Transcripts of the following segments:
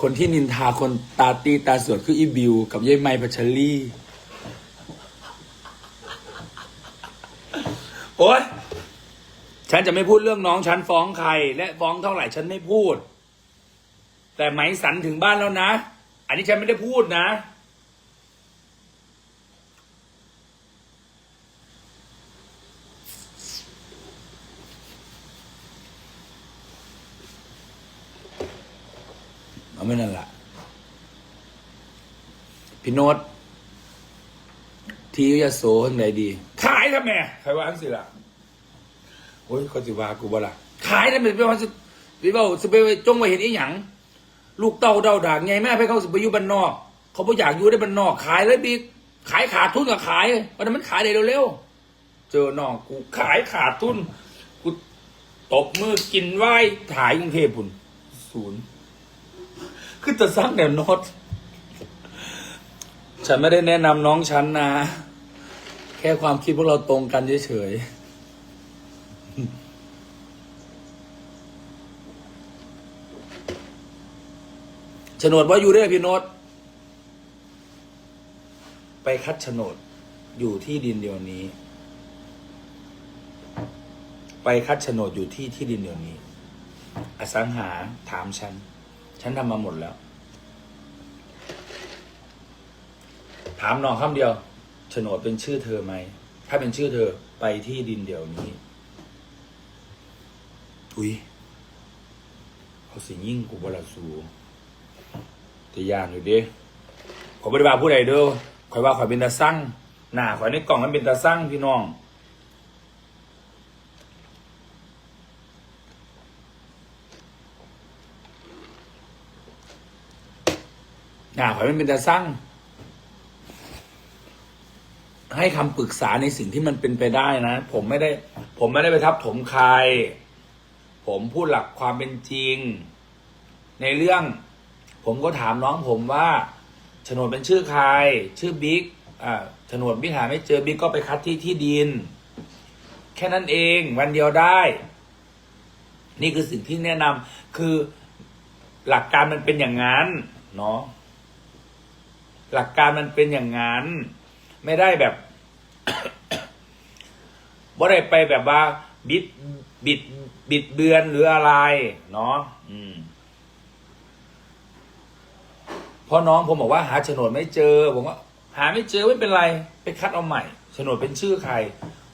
คนที่นินทาคนตาตีตาสวดคืออีบิว กับยายไมพัชรีโอ๊ยฉันจะไม่พูดเรื่องน้องฉันฟ้องใคร และฟ้องเท่าไหร่ฉันไม่พูด แต่ไหมสันถึงบ้านแล้วนะ อันนี้ฉันไม่ได้พูดนะ ไม่นั่นละพี่โนตทียโสทางใดดี ขายทำไมใครว่าอังสิล่ะโอ้ยเขาสิว่ากูบ่ล่ะ ขายทำไมไปว่าสิไปเว่าสิไปจงไว้เห็นอีหยังลูกเต้าเดาด่างไงแม่ให้เขาสิไปอยู่บ้านนอก เขาบ่อยากอยู่ได้บ้านนอก ขายเลยบิ๊กขายขาดทุนกับขายวันนั้นมันขายได้เร็วๆเจอน้องกูขายขาดทุนกูตบมือกินไหว้ถ่ายกรุงเทพพุ่นศูนย์ คือจะสร้างแนวโน้ตฉันไม่ได้แนะนำน้องฉันนะ แค่ความคิดพวกเราตรงกันเฉยๆฉนดว่าอยู่ได้พี่โนตไปคัดโฉนดอยู่ที่ดินเดียวนี้ ไปคัดโฉนดอยู่ที่ที่ดินเดียวนี้ อสังหาถามฉัน ฉันทำมาหมดแล้ว ถามน้องคำเดียวโฉนดเป็นชื่อเธอไหม ถ้าเป็นชื่อเธอไปที่ดินเดียวนี้ อุ้ยเขาสิยิ่งกูบลาสูแต่ยานอยู่เด้ขอบริบาผู้ใดเด้อข่อยว่าข่อยเป็นตาสั่งหน้าข่อยในกล่องมันเป็นตาสั่งพี่น้อง หนาข่อยมันเป็นตาสั่งให้คำปรึกษาในสิ่งที่มันเป็นไปได้นะ ผมไม่ได้ ผมไม่ได้ไปทับถมใคร ผมพูดหลักความเป็นจริง ในเรื่อง ผมก็ถามน้องผมว่าโฉนดเป็นชื่อใคร ชื่อบิ๊กอ่าโฉนดบิ๊กหาไม่เจอบิ๊กก็ไปคัดที่ที่ดิน แค่นั้นเองวันเดียวได้ นี่คือสิ่งที่แนะนำคือหลักการมันเป็นอย่างนั้น เนาะ หลักการมันเป็นอย่างนั้น ไม่ได้แบบบ่ได้ไปแบบว่า บิดบิดบิดเบือนหรืออะไร เนาะอืมพราะน้องผมบอกว่าหาโฉนดไม่เจอ ผมว่า หาไม่เจอไม่เป็นไร ไปคัดเอาใหม่โฉนดเป็นชื่อใคร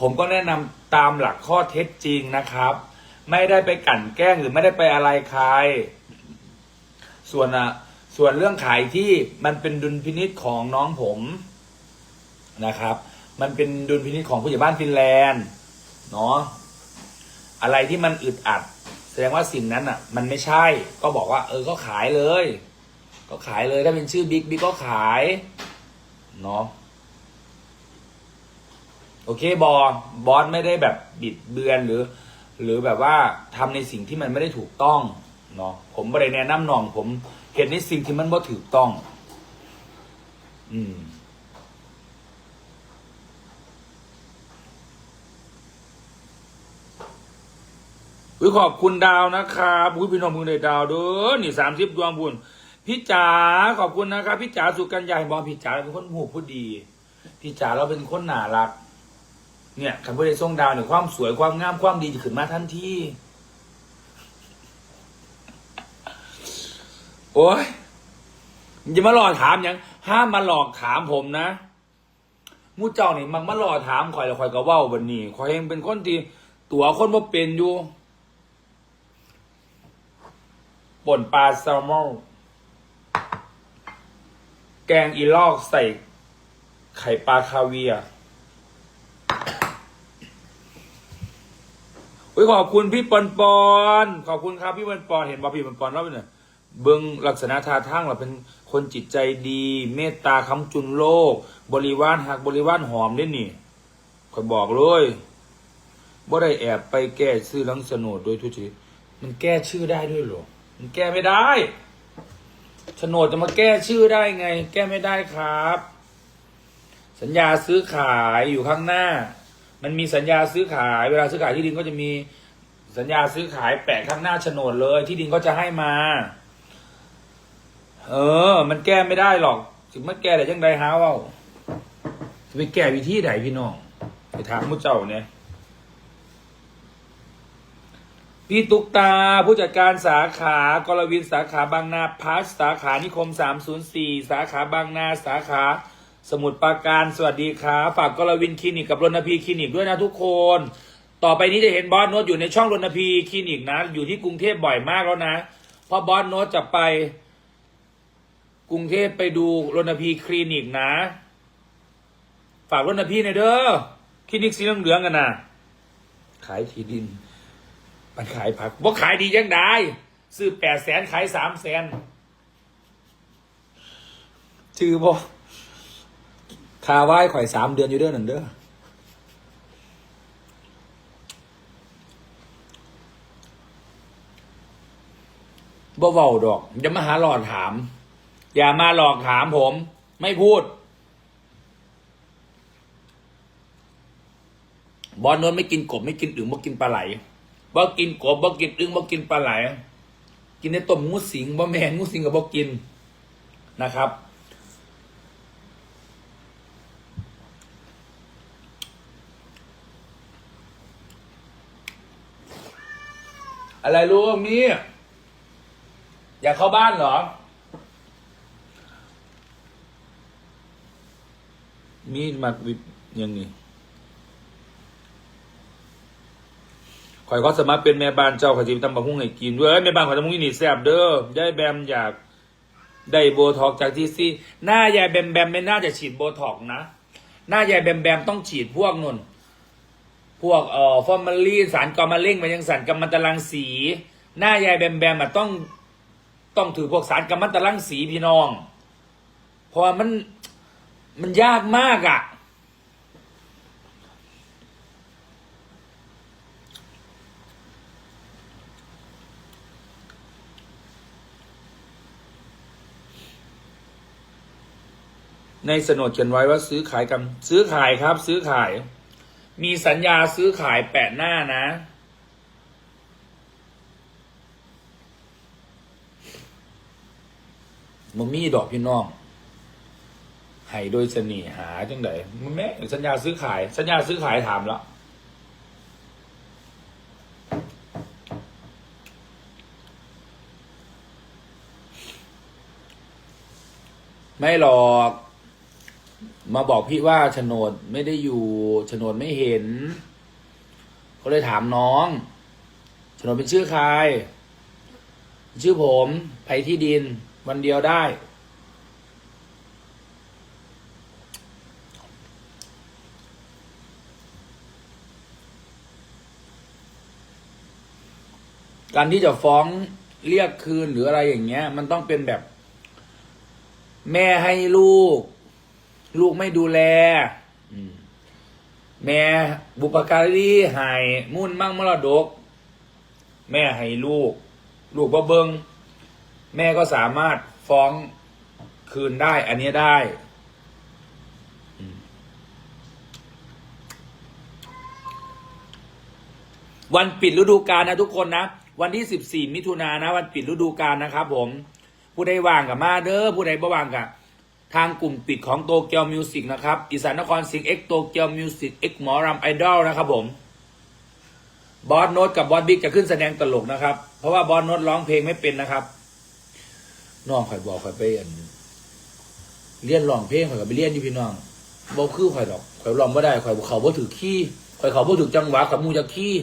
ผมก็แนะนำตามหลักข้อเท็จจริงนะครับ ไม่ได้ไปกั่นแกล้งหรือไม่ได้ไปอะไรใคร ส่วนอะ ส่วนเรื่องขายที่มันเป็นดุลพินิษของน้องผมนะครับ มันเป็นดุลพินิษของผู้ใหญ่บ้านฟินแลนด์เนาะอะไรที่มันอึดอัด แสดงว่าสิ่งนั้นอะ มันไม่ใช่ก็บอกว่า เออก็ขายเลย ก็ขายเลยถ้าเป็นชื่อบิ๊กบิ๊กก็ขายเนาะโอเคบอบอสไม่ได้แบบบิดเบือนหรือ หรือแบบว่าทำในสิ่งที่มันไม่ได้ถูกต้องเนาะผมไม่ได้แนะนำน้องผม ห็นในสิ่งที่มันบ่ถูกต้อง อืมอุ้ยขอบคุณดาวนะครับอุ้ยพี่น้องมึงได้ดาวเด้อนี่สามสิบดวงบุญพี่จ๋าขอบคุณนะครับพี่จ๋าสุกัญญาบอกพี่จ๋าเป็นคนหูผู้ดี พี่จ๋าเราเป็นคนน่ารัก เนี่ยคำพูดในทรงดาวเนี่ยความสวยความงามความดีจะขึ้นมาทันที โอ้ยอย่ามาหลอกถามอย่างห้ามมาหลอกถามผมนะมูเจ้านี่มันมาหลอกถามข่อยแล้วข่อยก็เว้าบันนี้ข่อยเองเป็นคนที่ตัวคนบ่เป็นอยู่ป่นปลาแซลมอนแกงอีลอกใส่ ไข่ปลาคาเวียร์อุ้ยขอบคุณพี่ปอนปอน ขอบคุณครับพี่ปอนปอน เห็นบอพี่ปอนปอนเราเป็นเนี่ย เบิ้งลักษณะท่าทางเราเป็นคนจิตใจดี เมตตาคำจุนโลก บริวารหักบริวารหอมได้นี่ขอยบอกเลยว่าได้แอบไปแก้ชื่อลังสนดโดยทุจริตมันแก้ชื่อได้ด้วยหรอมันแก้ไม่ได้โฉนดจะมาแก้ชื่อได้ไง แก้ไม่ได้ครับ สัญญาซื้อขายอยู่ข้างหน้า มันมีสัญญาซื้อขาย เวลาซื้อขายที่ดินก็จะมีสัญญาซื้อขายแปะข้างหน้าโฉนดเลย ที่ดินก็จะให้มา เออ มันแก้ไม่ได้หรอกถึงมันแก้แต่ยังไดหาเว่าจะไปแก้วิธีไหนพี่น้องไปถามมุเจ้าเนี่ยพี่ตุกตาผู้จัดการสาขากรวินสาขาบางนาพัสสาขานิคม 304 สาขาบางนาสาขา สมุทรปราการสวัสดีครับฝากกรวินคลินิกกับรณพีคลินิกด้วยนะทุกคน ต่อไปนี้จะเห็นบอสโนตอยู่ในช่องรณพีคลินิกนะ อยู่ที่กรุงเทพบ่อยมากแล้วนะเพราะบอสโนตจะไป กรุงเทพไปดูรณพีคลินิกนะ ฝากรณพีหน่อยเด้อคลินิกสีเหลืองๆกันนะขายที่ดิน มันขายผักบ่ขายดียังได้ซื้อแปดแสนขายสามแสนชื่อบ่คาไหว้ข่อยสามเดือนอยู่เด้อหนึ่งเด้อบ่เว้าดอกอย่ามาหาหลอกถาม อย่ามาหลอกถามผม ไม่พูด บอลนนท์ไม่กินกบไม่กินอึ่งบ่กินปลาไหลบ่กินกบบ่กินอึ่งบ่กินปลาไหล กินในต้มงูสิงบ่แมนงูสิงกับบ่กินนะครับ อะไรลูกนี่อยากเข้าบ้านเหรอ มีมาวิยังนี่ข่อยก็สามารถเป็นแม่บ้านเจ้าขอยจิตำบักหุ่งให้กินด้วยแม่บ้านขอยตำบักหุ่งนี่แซ่บเด้อยายแบมอยากได้โบท็อกจากที่ซี่หน้ายายแบมแบมไม่น่าจะฉีดโบท็อกนะ หน้ายายแบมแบมต้องฉีดพวกนนพวกเอ่อฟอร์มาลีนสารกอมาเร่งมันยังสารกัมมันตรังสี หน้ายายแบมแบมอะต้องต้องถือพวกสารกัมมันตรังสีพี่น้อง เพราะมัน มันยากมากอะในสนดเขียนไว้ว่าซื้อขายกันซื้อขายครับ ซื้อขาย มีสัญญาซื้อขายแปะหน้านะมันมีดอกพี่น้อง ให้โดยเสน่หาจังไดมันแม่สัญญาซื้อขาย สัญญาซื้อขายถามแล้วไม่หรอก มาบอกพี่ว่าโฉนดไม่ได้อยู่โฉนดไม่เห็น ก็เลยถามน้องโฉนดเป็นชื่อใคร ชื่อผมไผที่ดินวันเดียวได้ การที่จะฟ้องเรียกคืนหรืออะไรอย่างเงี้ย มันต้องเป็นแบบ แม่ให้ลูก ลูกไม่ดูแลแม่บุปการีให้มุ่นมั่งมรดก แม่ให้ลูก ลูกบ่เบิงแม่ก็สามารถฟ้องคืนได้ อันนี้ได้วันปิดฤดูกาลนะทุกคนนะ วันที่สิบสี่มิถุนายนนะวันปิดฤดูกาลนะครับ ผม ผู้ใดว่างกับมาเด้อผู้ใดบ่ว่างกับทางกลุ่มปิดของโตเกียวมิวสิกนะครับอีสานนครสิงห์เอ็กโตเกียวมิวสิกเอ็กหมอรำไอดอลนะครับผมบอสโนตกับบอสบิ๊กจะขึ้นแสดงตลกนะครับ เพราะว่าบอสโนตร้องเพลงไม่เป็นนะครับน้องข่อยบอกข่อยไปอันเรียนร้องเพลงข่อยก็ไปเรียนอยู่พี่น้องบ่คือข่อยดอกข่อยร้องบ่ได้ข่อยเขาบ่ถือขี้ข่อยเขาบ่ถือจังหวะข่อยมูจะขี้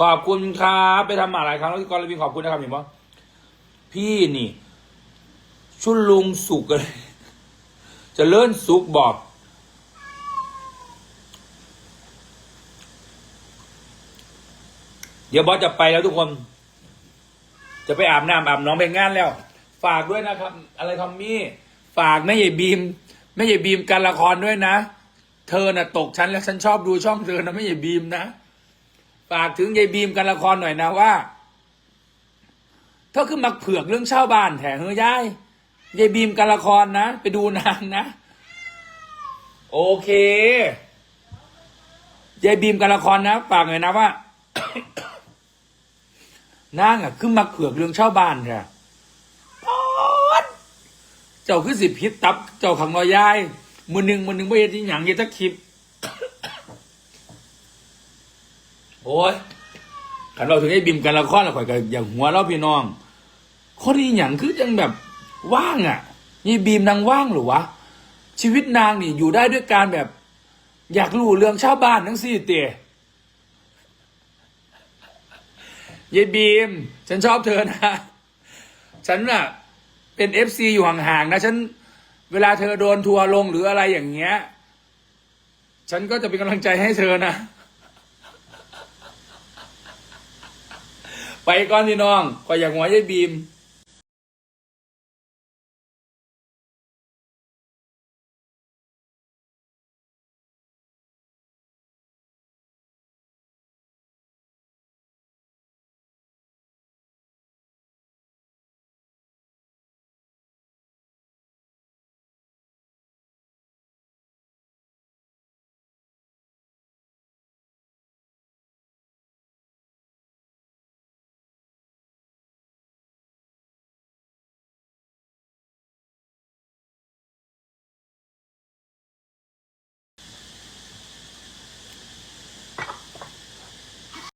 ขอบคุณครับไปทำมาหลายครั้งแล้วที่กรวินขอบคุณนะครับเห็นปะพี่นี่ ชุนลุงสุกเลยจะเลื่อนสุกบอกเดี๋ยวบอสจะไปแล้วทุกคน จะไปอาบน้ำอาบน้องไปงานแล้ว ฝากด้วยนะครับ อะไรทอมมี่ ฝากแม่ใหญ่บีมแม่ใหญ่บีมการละครด้วยนะ เธอน่ะตกฉันแล้วฉันชอบดูช่องเธอนะแม่ใหญ่บีมนะ ฝากถึงยายบีมการละครหน่อยนะว่าเธอคือมักเผือกเรื่องเช่าบ้านแถเฮ้ยยายยายบีมการละครนะ ไปดูนางนะ โอเคยายบีมกันละครนะฝากหน่อยนะว่านางอะคือมักเผือกเรื่องเช่าบ้านค่ะเจ้าคือสิพิษตับ เจ้าขังน้อยยายมือหนึ่งมือหนึ่งไม่เห็นที่หยังเห็นแตะคลิป โอ้ยขันเราถึงไอ้บิมกันละครแล้วข่อยก็อย่างหัวเราพี่น้องคนนี้หยังคือจังแบบว่างอะยี่บีมนางว่างหรือวะ ชีวิตนางนี่อยู่ได้ด้วยการแบบ อยากรู้เรื่องชาวบ้านทั้งสี่เตะยายบีม ฉันชอบเธอนะ ฉันน่ะ เป็นเอฟซีอยู่ห่างๆนะฉัน เวลาเธอโดนทัวร์ลงหรืออะไรอย่างเงี้ย ฉันก็จะเป็นกำลังใจให้เธอนะ ไปก่อนพี่น้องก็อยากหัวยายบีม